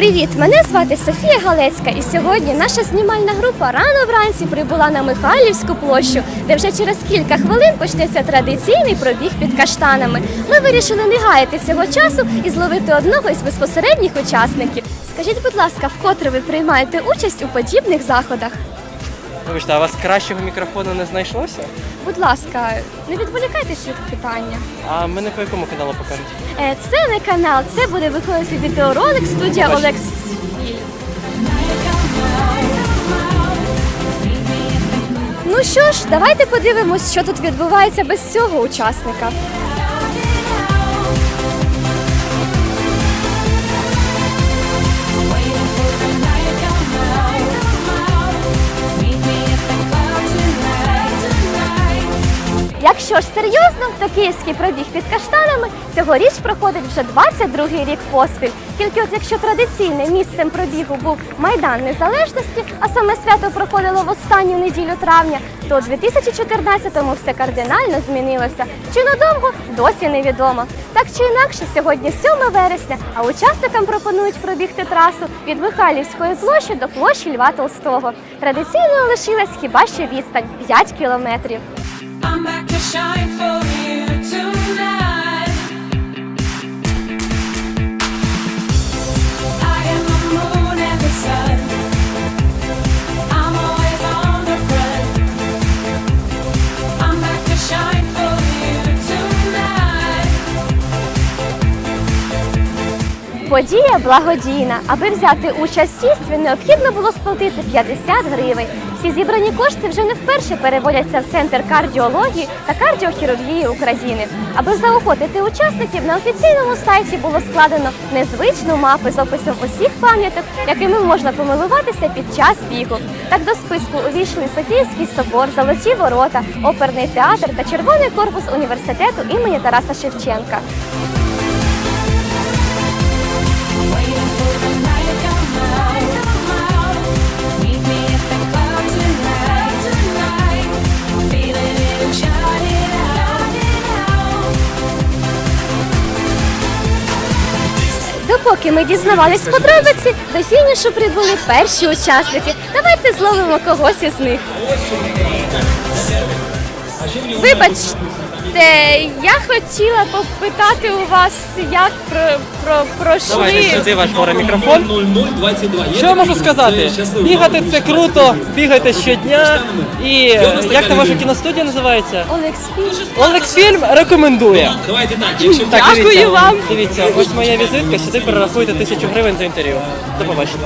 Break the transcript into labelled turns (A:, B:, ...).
A: Привіт! Мене звати Софія Галецька, і сьогодні наша знімальна група рано вранці прибула на Михайлівську площу, де вже через кілька хвилин почнеться традиційний пробіг під каштанами. Ми вирішили не гаяти цього часу і зловити одного із безпосередніх учасників. Скажіть, будь ласка, вкотре ви приймаєте участь у подібних заходах?
B: Вибачте, а у вас кращого мікрофону не знайшлося?
A: Будь ласка, не відволікайтесь від питання.
B: А мене по якому каналу покажуть?
A: Е, Це не канал, це буде виходити відеоролик студія
B: Бачу.
A: Олекс. Ну що ж, давайте подивимось, що тут відбувається без цього учасника. Якщо ж серйозно, то київський пробіг під каштанами цьогоріч проходить вже 22-й рік поспіль. Тільки от якщо традиційним місцем пробігу був Майдан Незалежності, а саме свято проходило в останню неділю травня, то у 2014-му все кардинально змінилося. Чи надовго досі невідомо. Так чи інакше, сьогодні 7 вересня, а учасникам пропонують пробігти трасу від Михайлівської площі до площі Льва Толстого. Традиційною лишилась хіба що відстань 5 кілометрів.
C: I'm back to shine
A: Подія благодійна. Аби взяти участь в дійстві, необхідно було сплатити 50 гривень. Всі зібрані кошти вже не вперше переводяться в центр кардіології та кардіохірургії України. Аби заохотити учасників, на офіційному сайті було складено незвичну мапу з описом усіх пам'яток, якими можна помилуватися під час бігу. Так до списку увійшли Софійський собор, Золоті ворота, оперний театр та червоний корпус університету імені Тараса Шевченка. Допоки ми дізнавались подробиці, до фінішу прибули перші учасники. Давайте зловимо когось із них. Вибачте, я хотіла попитати у вас, як про, про
B: Давайте сюди ваш горе мікрофон.
D: 0022.
B: Що я можу сказати? Бігати це круто, бігайте щодня. І е, як там ваша кіностудія називається?
A: Олекс
B: Олекс Фільм рекомендує.
D: Давайте так, якщо
B: Так,
A: Дякую
B: дивіться,
A: вам.
B: Дивіться, ось моя візитка, сюди перерахуйте тисячу гривень за інтерв'ю. До побачення.